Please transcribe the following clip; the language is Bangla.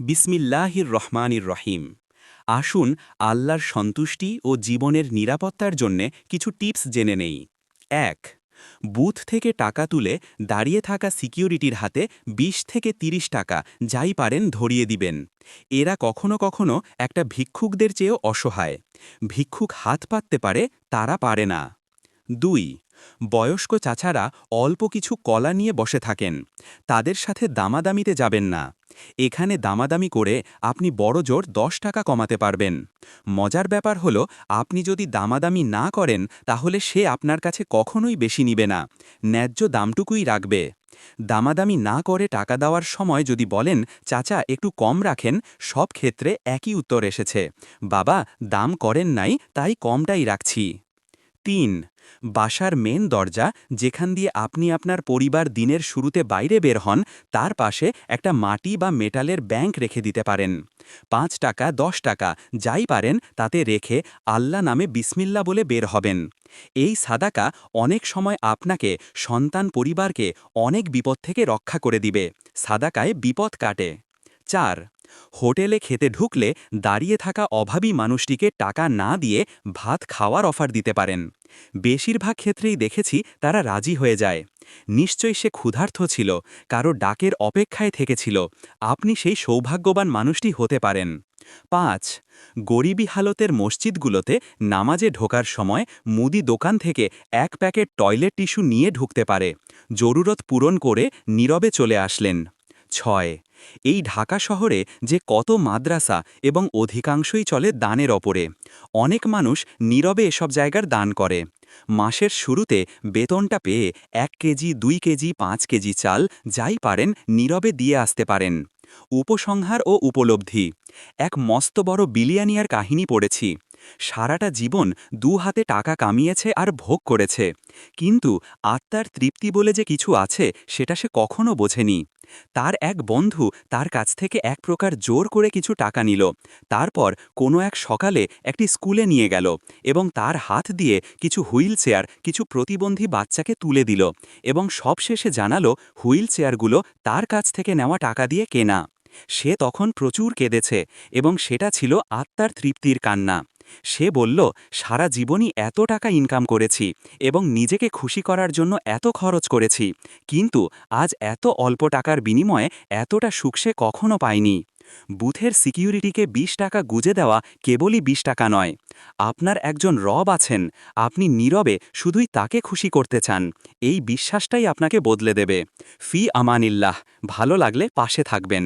বিসমিল্লাহির রহমানির রহিম। আসুন আল্লাহর সন্তুষ্টি ও জীবনের নিরাপত্তার জন্যে কিছু টিপস জেনে নেই। এক, বুথ থেকে টাকা তুলে দাঁড়িয়ে থাকা সিকিউরিটির হাতে ২০ থেকে ৩০ টাকা, যাই পারেন ধরিয়ে দিবেন। এরা কখনো কখনো একটা ভিক্ষুকদের চেয়েও অসহায়। ভিক্ষুক হাত পাততে পারে, তারা পারে না। দুই, বয়স্ক চাচারা অল্প কিছু কলা নিয়ে বসে থাকেন। তাদের সাথে দামাদামিতে যাবেন না। এখানে দামাদামি করে আপনি বড় জোর দশ টাকা কমাতে পারবেন। মজার ব্যাপার হলো, আপনি যদি দামাদামি না করেন, তাহলে সে আপনার কাছে কখনোই বেশি নিবে না। ন্যায্য দামটুকুই রাখবে। দামাদামি না করে টাকা দেওয়ার সময় যদি বলেন, চাচা, একটু কম রাখেন সব ক্ষেত্রে একই উত্তর এসেছে। বাবা, দাম করেন নাই, তাই কমটাই রাখছি। তিন। বাসার মেন দরজা, যেখান দিয়ে আপনি আপনার পরিবার দিনের শুরুতে বাইরে বের হন, তার পাশে একটা মাটি বা মেটালের ব্যাংক রেখে দিতে পারেন। পাঁচ টাকা, দশ টাকা, যাই পারেন, তাতে রেখে আল্লাহ নামে বিসমিল্লা বলে বের হবেন। এই সাদাকা অনেক সময় আপনাকে, সন্তান পরিবারকে অনেক বিপদ থেকে রক্ষা করে দিবে। সাদাকায় বিপদ কাটে। চার হোটেলে খেতে ঢুকলে দাঁড়িয়ে থাকা অভাবী মানুষটিকে টাকা না দিয়ে ভাত খাওয়ার অফার দিতে পারেন। বেশিরভাগ ক্ষেত্রেই দেখেছি তারা রাজি হয়ে যায়। নিশ্চয়ই সে ক্ষুধার্থ ছিল, কারও ডাকের অপেক্ষায় থেকেছিল। আপনি সেই সৌভাগ্যবান মানুষটি হতে পারেন। পাঁচ, গরিবী হালতের মসজিদগুলোতে নামাজে ঢোকার সময় মুদি দোকান থেকে এক প্যাকেট টয়লেট টিস্যু নিয়ে ঢুকতে পারে। জরুরত পূরণ করে নীরবে চলে আসলেন। ছয় এই ঢাকা শহরে যে কত মাদ্রাসা এবং অধিকাংশই চলে দানের ওপরে। অনেক মানুষ নীরবে এসব জায়গার দান করে। মাসের শুরুতে বেতনটা পেয়ে এক কেজি, দুই কেজি, পাঁচ কেজি চাল যাই পারেন নীরবে দিয়ে আসতে পারেন। উপসংহার ও উপলব্ধি। এক মস্ত বড় বিলিয়ানিয়ার কাহিনী পড়েছি। সারাটা জীবন দু হাতে টাকা কামিয়েছে আর ভোগ করেছে। কিন্তু আত্মার তৃপ্তি বলে যে কিছু আছে, সেটা সে কখনো বোঝেনি। তার এক বন্ধু তার কাছ থেকে এক প্রকার জোর করে কিছু টাকা নিল। তারপর কোনো এক সকালে একটি স্কুলে নিয়ে গেল এবং তার হাত দিয়ে কিছু হুইল চেয়ার কিছু প্রতিবন্ধী বাচ্চাকে তুলে দিল এবং সবশেষে জানালো হুইল চেয়ারগুলো তার কাছ থেকে নেওয়া টাকা দিয়ে কেনা। সে তখন প্রচুর কেঁদেছে এবং সেটা ছিল আত্মার তৃপ্তির কান্না। সে বলল, সারা জীবনই এত টাকা ইনকাম করেছি এবং নিজেকে খুশি করার জন্য এত খরচ করেছি, কিন্তু আজ এত অল্প টাকার বিনিময়ে এতটা সুখ সে কখনো পায়নি। বুথের সিকিউরিটিকে ২০ টাকা গুজে দেওয়া কেবলই ২০ টাকা নয়। আপনার একজন রব আছেন, আপনি নীরবে শুধুই তাকে খুশি করতে চান, এই বিশ্বাসটাই আপনাকে বদলে দেবে। ফি আমানিল্লাহ, ভালো লাগলে পাশে থাকবেন।